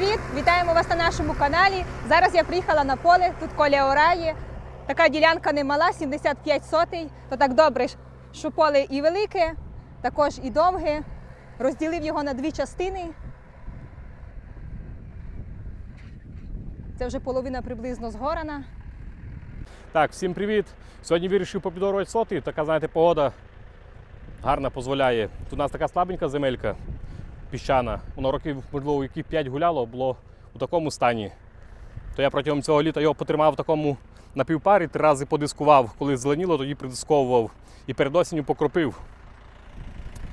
привіт! Вітаємо вас на нашому каналі. Зараз я приїхала на поле, тут Коля орає. Така ділянка немала, 75 сотий. То так добре, що поле і велике, також і довге. Розділив його на дві частини. Це вже половина приблизно згорана. Так, всім привіт. Сьогодні вирішив попідорувати соти. Така, знаєте, погода гарна дозволяє. Тут у нас така слабенька земелька піщана. Воно років, можливо, які 5 гуляло, було у такому стані. То я протягом цього літа його потримав в такому напівпарі, три рази подискував. Коли зеленіло, тоді придисковував. І перед осінню покропив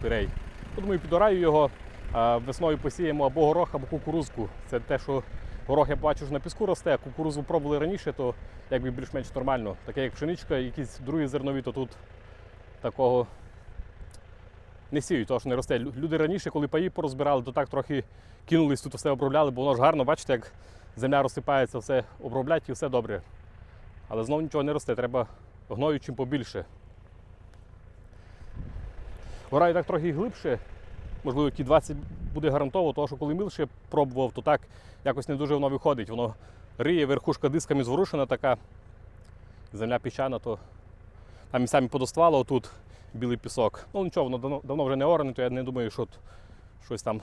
пирей. То, Думаю, підораю його, а весною посіємо або горох, або кукурузку. Це те, що горох я бачу, що на піску росте, кукурузу пробували раніше, то якби більш-менш нормально. Таке як пшеничка, якісь другі зернові, то тут такого не сіють, що не росте. Люди раніше, коли паї порозбирали, то так трохи кинулись, тут все обробляли, бо воно ж гарно, бачите, як земля розсипається, все оброблять і все добре. Але знову нічого не росте, треба гною чим побільше. Гора так трохи глибше, можливо, які 20 буде гарантово, тому що коли милше пробував, то так якось не дуже воно виходить. Воно риє, верхушка дисками зворушена така, земля піщана, то там місцями подоствало отут білий пісок. Ну нічого, воно давно, давно вже не оране, то я не думаю, що щось там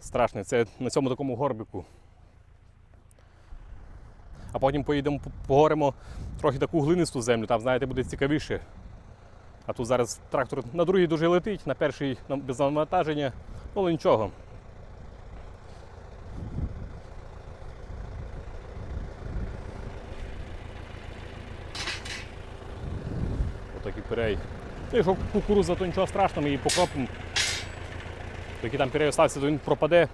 страшне. Це на цьому такому горбику. А потім поїдемо, по- погоримо трохи таку глинисту землю, там, знаєте, буде цікавіше. А тут зараз трактор на другий дуже летить, на перший без навантаження. Ну, але нічого. Отакий пирей. Ну, якщо кукуруза, то нічого страшного, ми її покропимо. Який там пирей остався, то він пропаде.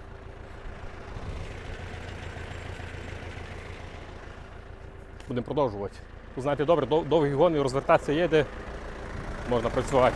Будемо продовжувати. Знаєте, добре, дов- довгі гони, розвертатися є, де можна працювати.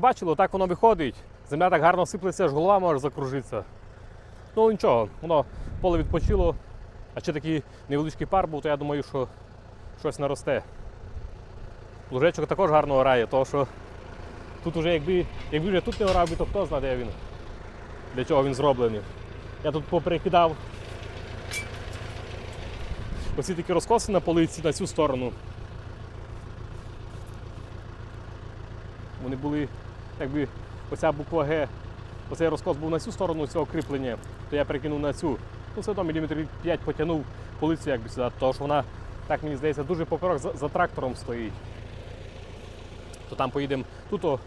Ну бачили, так воно виходить. Земля так гарно сиплеться, аж голова може закружитися. Ну нічого, воно поле відпочило, а ще такий невеличкий пар був, то я думаю, що щось наросте. Лужечок також гарно орає, тому що тут уже якби, якби вже тут не орав то хто знає, де він, для чого він зроблений. Я тут поперекидав оці такі розкоси на полиці на цю сторону. Вони були, якби оця буква Г, оцей розкос був на цю сторону цього кріплення, то я перекинув на цю. Ну, все одно міліметрів 5 потягнув полицю якби сюди, тому що вона, так мені здається, дуже поперек за, за трактором стоїть. То там поїдемо, тут о,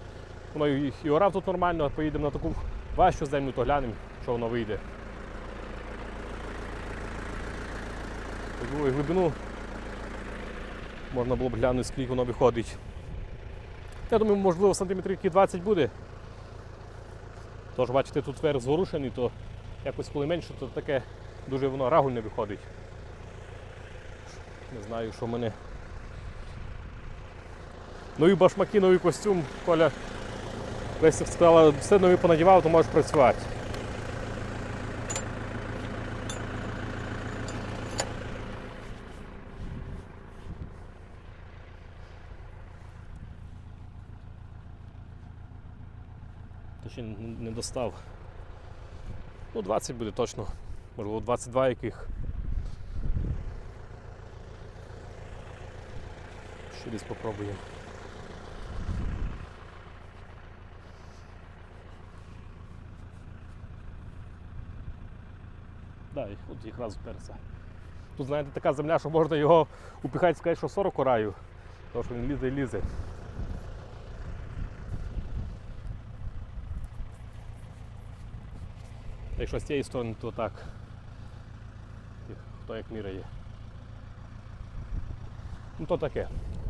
воно і, орав тут нормально, поїдемо на таку важчу землю, то глянемо, що воно вийде. Таку глибину можна було б глянути, скільки воно виходить. Я думаю, можливо, сантиметрів які 20 буде. Тож, бачите, тут верх зворушений, то якось коли менше, то таке дуже воно рагульне виходить. Не знаю, що в мене. Нові башмаки, новий костюм, Коля. весь сказала, все нові понадівав, то можеш працювати. Та ще не достав. Ну, 20 буде точно. Можливо, 22 яких. Ще десь попробуємо. Да, от якраз вперся. Тут, знаєте, така земля, що можна його упіхати, сказати, що 40 ораю. Тому що він лізе і лізе. Якщо з цієї сторони, то так. Хто як міряє. Ну то таке.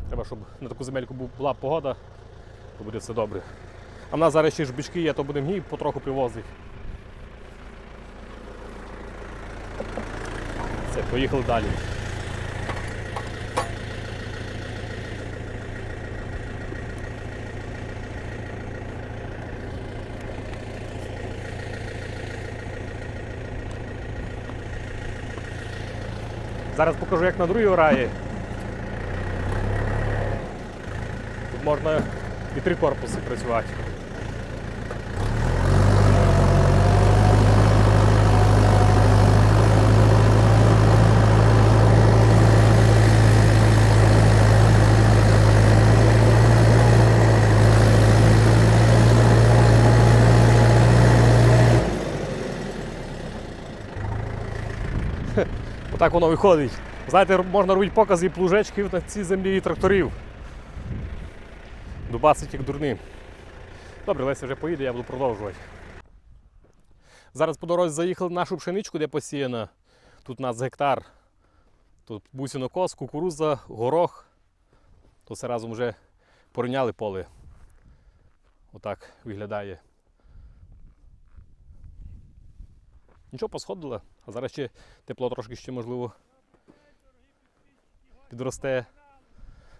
Треба, щоб на таку земельку була погода, то буде все добре. А в нас зараз ще ж бички є, то будемо гній потроху привозити. Все, поїхали далі. Зараз покажу, як на другій раї. Тут можна і три корпуси працювати. Отак воно виходить. Знаєте, можна робити покази і плужечків на цій землі і тракторів. Дубасить як дурним. Добре, Леся вже поїде, я буду продовжувати. Зараз по дорозі заїхали в нашу пшеничку, де посіяна. Тут у нас гектар. Тут бусінокос, кукуруза, горох. То все разом вже порівняли поле. Отак виглядає. Нічого посходило, а зараз ще тепло трошки ще можливо підросте.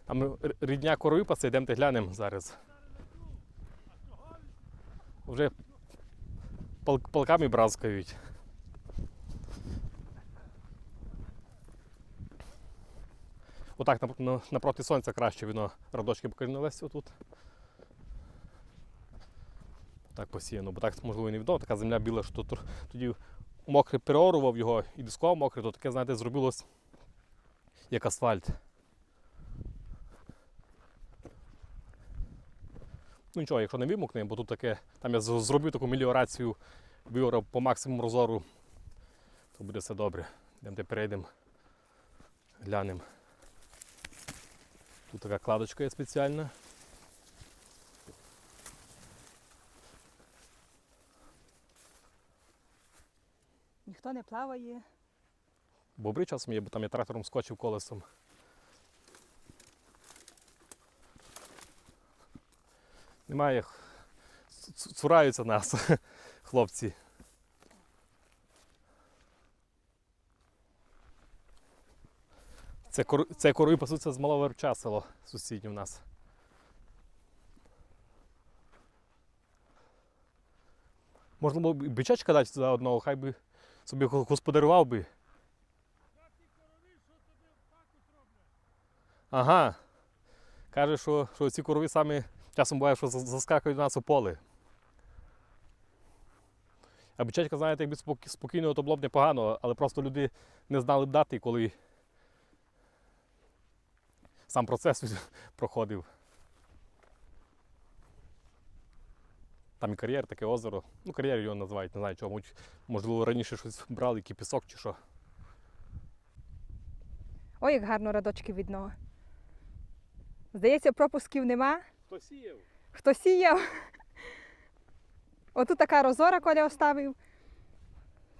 Там рідня коровипаса, йдемо глянемо зараз. Вже пал- палками бразкають. Отак напроти сонця краще воно радочки покинулися отут. Так посіяно, бо так можливо не відомо, така земля біла, що тоді мокре переорував його і дискував мокре, то таке, знаєте, зробилось як асфальт. Ну нічого, якщо не вимокне, бо тут таке, там я зробив таку меліорацію, виорав по максимуму розору, то буде все добре. Йдемо перейдемо, глянемо. Тут така кладочка є спеціальна. Ніхто не плаває. Бобри часом є, бо там я трактором скочив колесом. Немає. Цураються нас, хлопці. Це, кор... це корови пасуться з малого верча село сусіднє в нас. Можна було б бичачка дати за одного, хай би собі го- господарював би. Ага. Каже, що, що ці корови самі часом буває, що заскакують нас у поле. А бичачка, знаєте, якби спокійно, то було б непогано, але просто люди не знали б дати, коли сам процес проходив. Там і кар'єр, таке озеро. Ну, кар'єр його називають, не знаю чому. Можливо, раніше щось брали, який пісок чи що. Ой, як гарно радочки видно. Здається, пропусків нема. Хто сіяв? Хто сіяв? Отут така розора Коля оставив.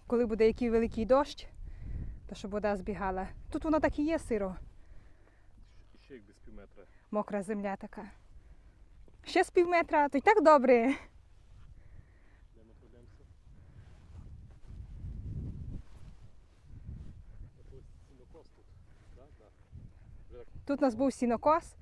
Коли буде який великий дощ, то щоб вода збігала. Тут воно так і є сиро, Ще як без пів метра. мокра земля така. Ще з пів метра, то й так добре. Йдемо пройдемося. Ось сінокос тут. Да? Да. Вже так Тут у нас був сінокос.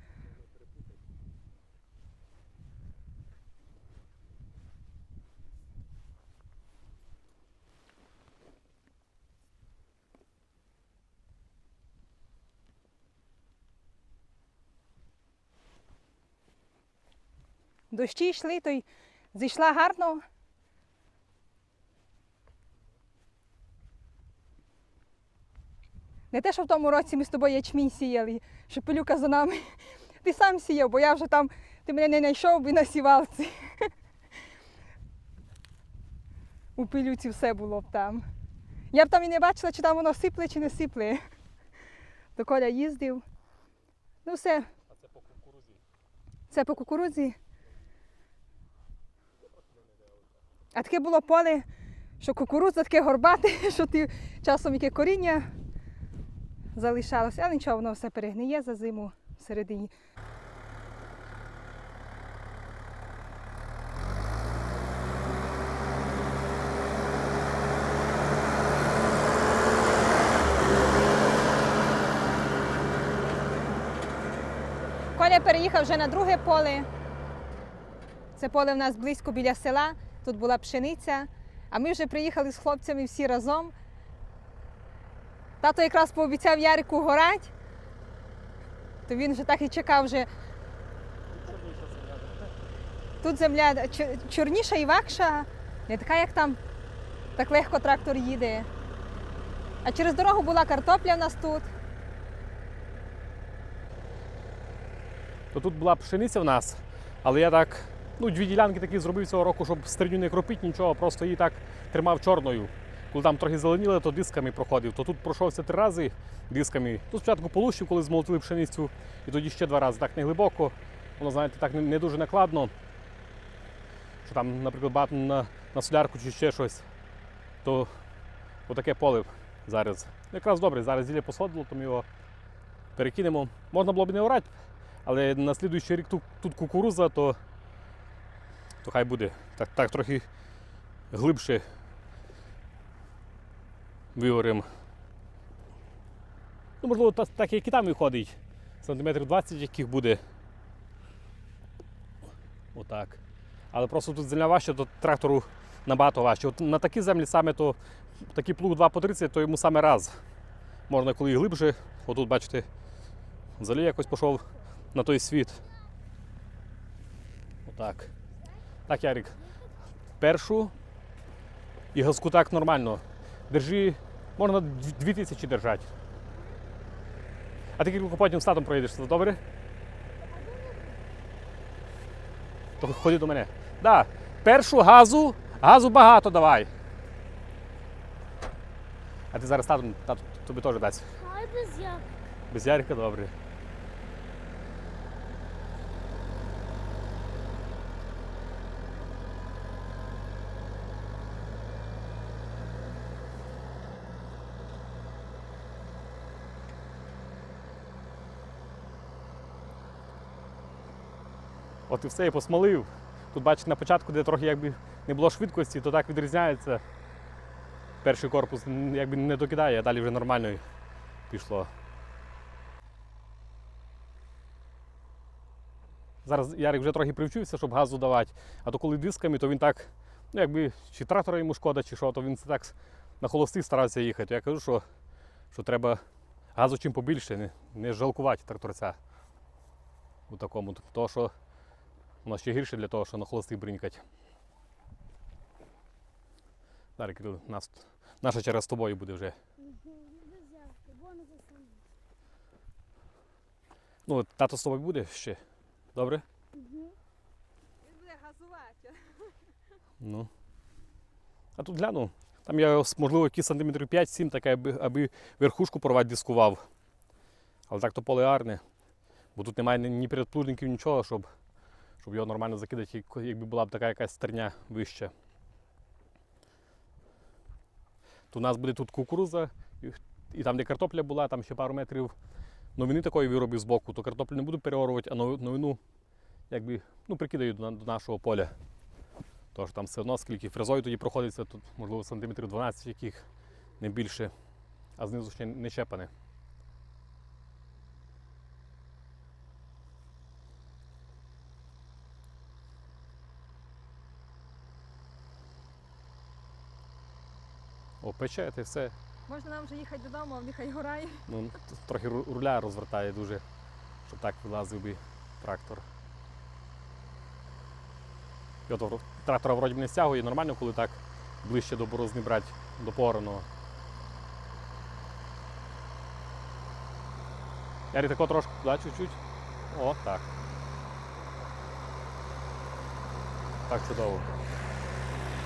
Дощі йшли, то й зійшла гарно. Не те, що в тому році ми з тобою ячмінь сіяли, що пилюка за нами. Ти сам сіяв, бо я вже там, ти мене не знайшов би на сівалці. У пилюці все було б там. Я б там і не бачила, чи там воно сипле, чи не сипле. То Коля їздив. Ну все, А це по кукурузі. це по кукурудзі. А таке було поле, що кукурудза таке горбате, що ти часом яке коріння залишалося, але нічого, воно все перегниє за зиму всередині. Коля переїхав вже на друге поле. Це поле в нас близько біля села. Тут була пшениця. А ми вже приїхали з хлопцями всі разом. Тато якраз пообіцяв Ярику горать, то він вже так і чекав вже. Тут земля чорніша і вакша, не така, як там, так легко трактор їде. А через дорогу була картопля в нас тут. То тут була пшениця в нас, але я так, ну, дві ділянки такі зробив цього року, щоб стрільню не кропити нічого, просто її так тримав чорною. Коли там трохи зеленіло, то дисками проходив. То тут пройшовся три рази дисками. Тут спочатку полущив, коли змолотили пшеницю, і тоді ще два рази. Так не глибоко. Воно, знаєте, так не дуже накладно. Що там, наприклад, багато на, на солярку чи ще щось, то отаке поле зараз. Якраз добре, зараз зілля посходило, то ми його перекинемо. Можна було б не орати, але на слідуючий рік тут, тут кукуруза, то, то хай буде. Так, так трохи глибше виоримо. Ну, можливо, так як і там виходить. Сантиметрів 20 яких буде. Отак. Але просто тут земля важча, то трактору набагато важче. От на такі землі саме то такий плуг 2 по 30, то йому саме раз. Можна коли глибше. Отут, бачите, взагалі якось пішов на той світ. Отак. Так, Ярик. Першу і газку так нормально. Держи, можна дв- дві тисячі держати. А ти кілька потім з татом проїдеш, це добре? То ходи до мене. Да. Першу газу, газу багато давай. А ти зараз татом, тату тобі теж дасть. Хай без як. Без Ярика добре. І все, і посмолив. Тут бачите на початку, де трохи якби не було швидкості, то так відрізняється. Перший корпус якби не докидає, а далі вже нормально пішло. Зараз Ярик вже трохи привчився, щоб газу давати. А то коли дисками, то він так, ну якби чи трактора йому шкода, чи що, то він так на холостий старався їхати. Я кажу, що, що треба газу чим побільше, не, не жалкувати тракторця у такому. Тому що воно ще гірше для того, що на холостий бринькать. Кирил, нас, наша черга з тобою буде вже. Ну, тато з тобою буде ще. Добре? Він буде газувати. Ну. А тут гляну. Там я, можливо, якісь сантиметрів 5-7, таке, аби, аби верхушку порвати дискував. Але так то поле гарне. Бо тут немає ні передплужників, нічого, щоб, щоб його нормально закидати, якби була б така якась стерня вища. То у нас буде тут кукуруза, і, там, де картопля була, там ще пару метрів новини такої виробив з боку, то картоплю не буду переорувати, а новину якби, ну, прикидаю до, до нашого поля. Тож там все одно, скільки фрезою тоді проходиться, тут можливо сантиметрів 12 яких, не більше, а знизу ще не щепане. О, пече, те все. Можна нам вже їхати додому, а в них горає. Ну, трохи руля розвертає дуже, щоб так вилазив би трактор. І трактора вроді не стягує, нормально, коли так ближче до борозни брати, до пораного. Ярі тако трошки туди чуть-чуть. О, так. Так чудово.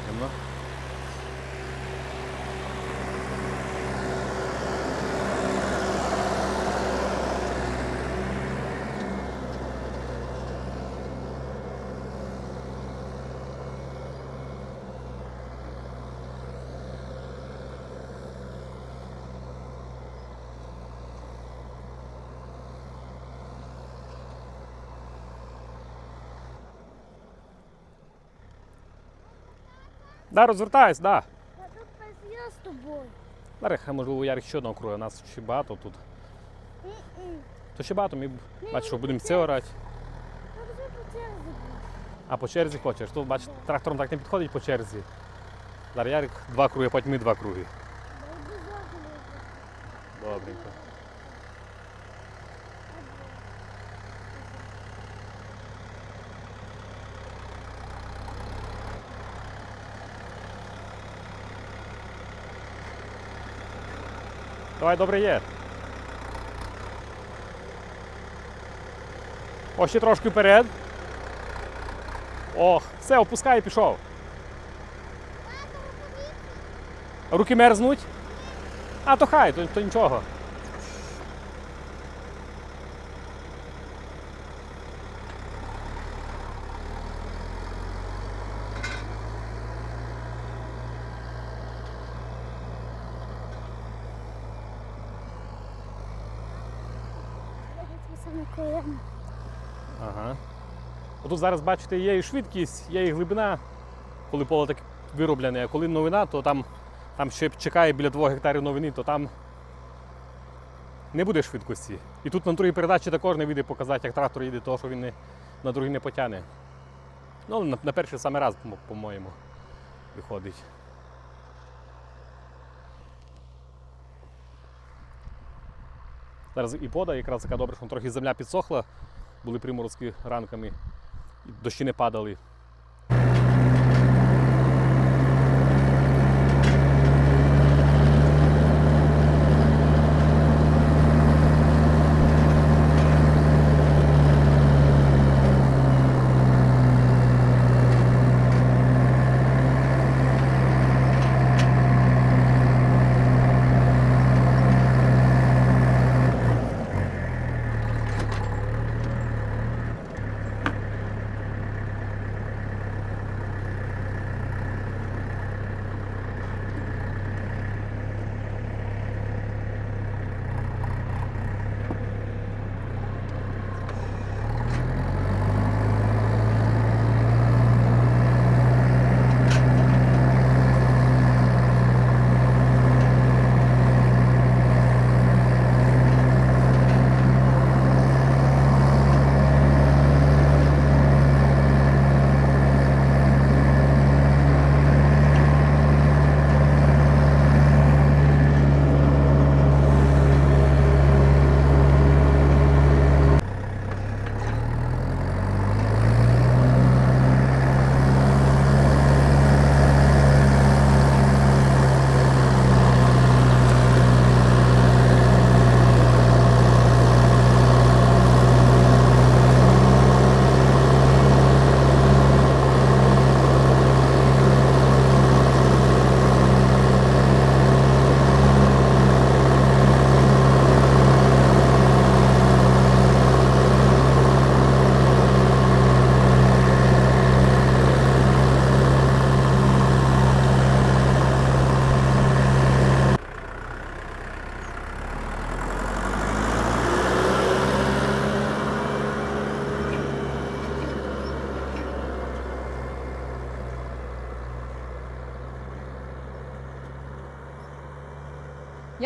Темно. Да, розвертайся, да. Я тут посидела с тобой. Зараз, можливо, Ярик ще одного круга, нас ще багато тут. То ще багато, ми бачиш, що будемо це орати. По черзі буде? А по черзі хочеш. То бачиш, трактором так не підходить по черзі. Зараз Ярик два круги, потім ми два круги. Добренько. Давай, добре є. О, ще трошки вперед. Ох, все, опускай і пішов. Руки мерзнуть? А, то хай, то, то нічого. Саме колено. Ага. Отут зараз, бачите, є і швидкість, є і глибина, коли поле так вироблене, а коли новина, то там, там ще чекає біля 2 гектарів новини, то там не буде швидкості. І тут на другій передачі також не вийде показати, як трактор їде, того, що він не, на другій не потягне. Ну, на, на перший саме раз, по-моєму, виходить. Зараз і пода, якраз така добре, що трохи земля підсохла, були приморозки ранками, дощі не падали.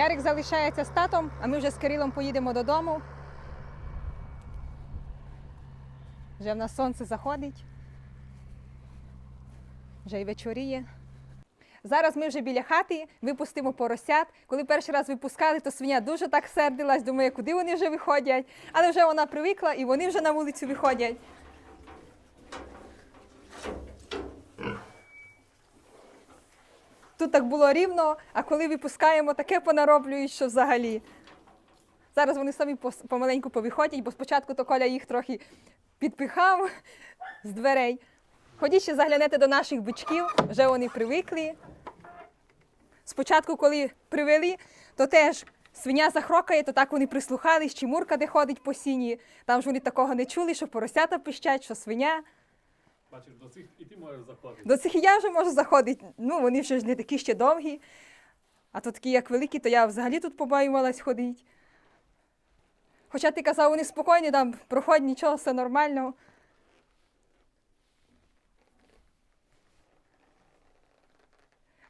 Ярик залишається з татом, а ми вже з Кирилом поїдемо додому. Вже в нас сонце заходить. Вже й вечоріє. Зараз ми вже біля хати випустимо поросят. Коли перший раз випускали, то свиня дуже так сердилась, думає, куди вони вже виходять. Але вже вона привикла і вони вже на вулицю виходять. Тут так було рівно, а коли випускаємо, таке понароблюють, що взагалі. Зараз вони самі помаленьку повиходять, бо спочатку то Коля їх трохи підпихав з дверей. Ходіть ще заглянете до наших бичків, вже вони привикли. Спочатку, коли привели, то теж свиня захрокає, то так вони прислухались, чи мурка де ходить по сіні. Там ж вони такого не чули, що поросята пищать, що свиня. Бачиш, до цих і ти можеш заходити. До цих і я вже можу заходити. Ну, вони вже ж не такі ще довгі. А то такі, як великі, то я взагалі тут побоювалась ходити. Хоча ти казав, вони спокійні, там проходь, нічого, все нормально.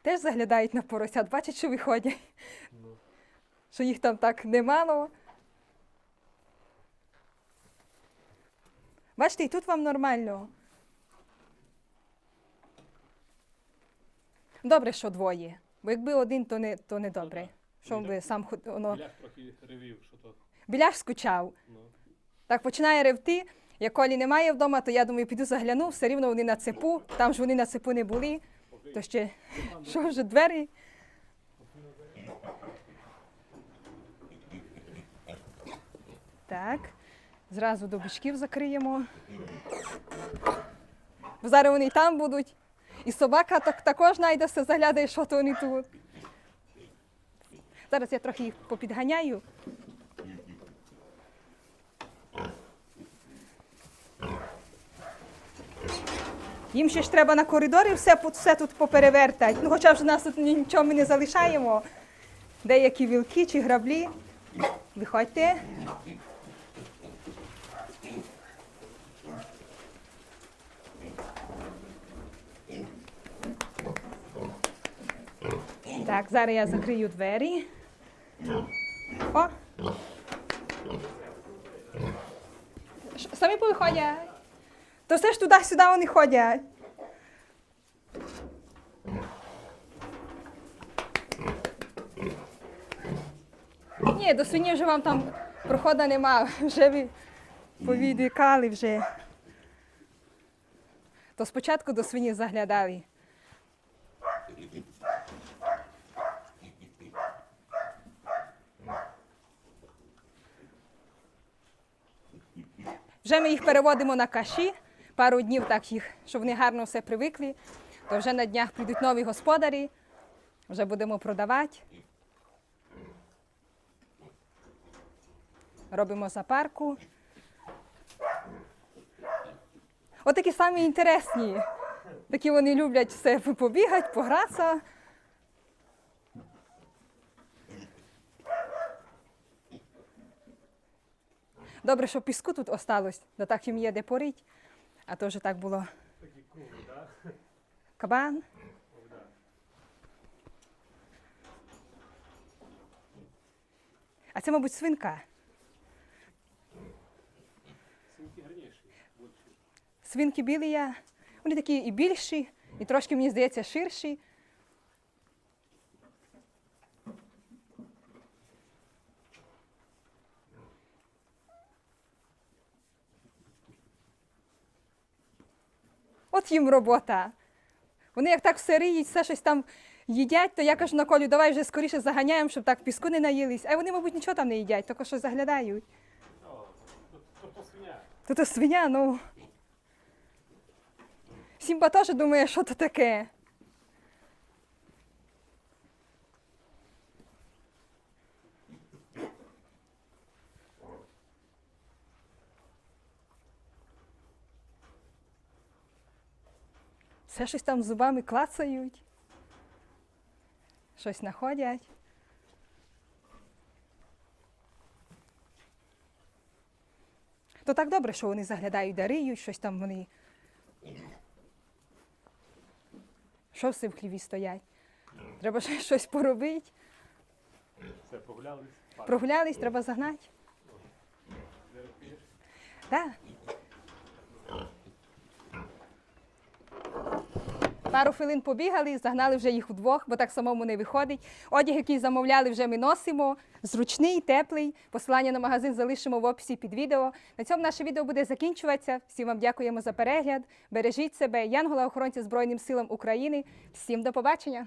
Теж заглядають на поросят, бачать, що виходять. Що їх там так немало. Бачите, і тут вам нормально. Добре, що двоє. Бо якби один, то не, то не добре. Що би сам ход- воно. Білях трохи ревів, що то. Біляш скучав. Ну. Так починає ревти. Як Колі немає вдома, то я думаю, піду загляну, все рівно вони на цепу. Там ж вони на цепу не були. То ще що вже двері. Так. Зразу до бичків закриємо. Бо зараз вони і там будуть. І собака так, також знайде все, заглядає, що то вони тут. Зараз я трохи їх попідганяю. Їм ще ж треба на коридорі все, все тут поперевертати. Ну, хоча вже нас тут нічого ми не залишаємо. Деякі вілки чи граблі. Виходьте. Так, зараз я закрию двері. О! Самі повиходять. То все ж туди-сюди вони ходять. Ні, до свині вже вам там проходу нема, вже ви повідвікали вже. То спочатку до свині заглядали. Вже ми їх переводимо на каші, пару днів так їх, щоб вони гарно все привикли. То вже на днях прийдуть нові господарі, вже будемо продавати. Робимо запарку. Отакі самі інтересні. Такі вони люблять все побігати, погратися. Добре, що піску тут осталось, да так їм є де порить. А то вже так було. Кабан. А це, мабуть, свинка. Синьки гарніші. більші. Свинки білі є. Вони такі і більші, і трошки, мені здається, ширші. От їм робота. Вони як так все риють, все щось там їдять, то я кажу на колю, давай вже скоріше заганяємо, щоб так піску не наїлись. А вони, мабуть, нічого там не їдять, тільки що заглядають. То свиня. То свиня, ну. Сімба теж думає, що то таке. Все щось там зубами клацають. Щось знаходять. То так добре, що вони заглядають, дариють, щось там вони. Що все в хліві стоять? Треба ще щось поробити. Все, прогулялись. Прогулялись, треба загнати. Так. Пару хвилин побігали, загнали вже їх удвох, бо так самому не виходить. Одяг, який замовляли, вже ми носимо. Зручний, теплий. Посилання на магазин залишимо в описі під відео. На цьому наше відео буде закінчуватися. Всім вам дякуємо за перегляд. Бережіть себе, Янгола охоронця Збройним силам України. Всім до побачення!